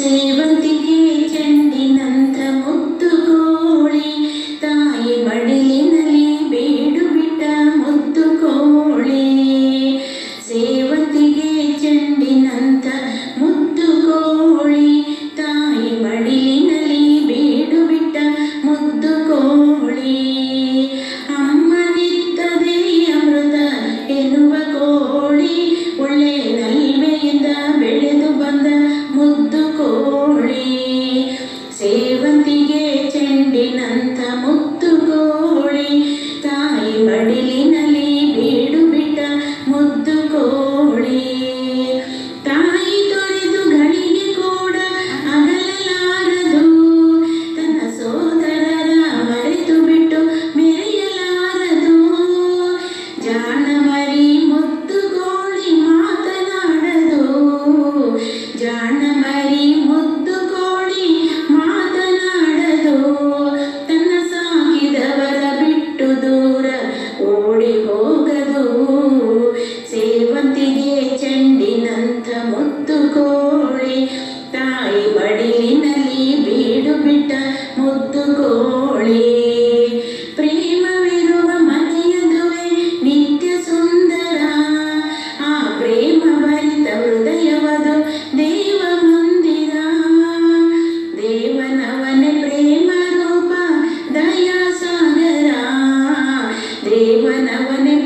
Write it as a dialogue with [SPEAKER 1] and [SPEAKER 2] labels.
[SPEAKER 1] ಸೇವಂತಿಗೆ ಚೆಂಡಿನಂತ ಮುತ್ತುಗೋ ಮುತ್ತಿಗೆ ಚೆಂಡಿನಂಥ ಮುತ್ತು ಕೋಳಿ. ತಾಯಿ ಬಡಿಲಿನಲ್ಲಿ ಬೀಡು ಬಿಟ್ಟ ಮುದ್ದು ಕೋಳಿ. ಪ್ರೇಮವಿರುವ ಮನೆಯದುವೆ ನಿತ್ಯ ಸುಂದರ. ಆ ಪ್ರೇಮ ಭರಿತ ಹೃದಯವದು ದೇವ ಮಂದಿರ. ದೇವನವನೆ ಪ್ರೇಮ ರೂಪ ದಯಾ ಸಾಗರ ದೇವನವನೆ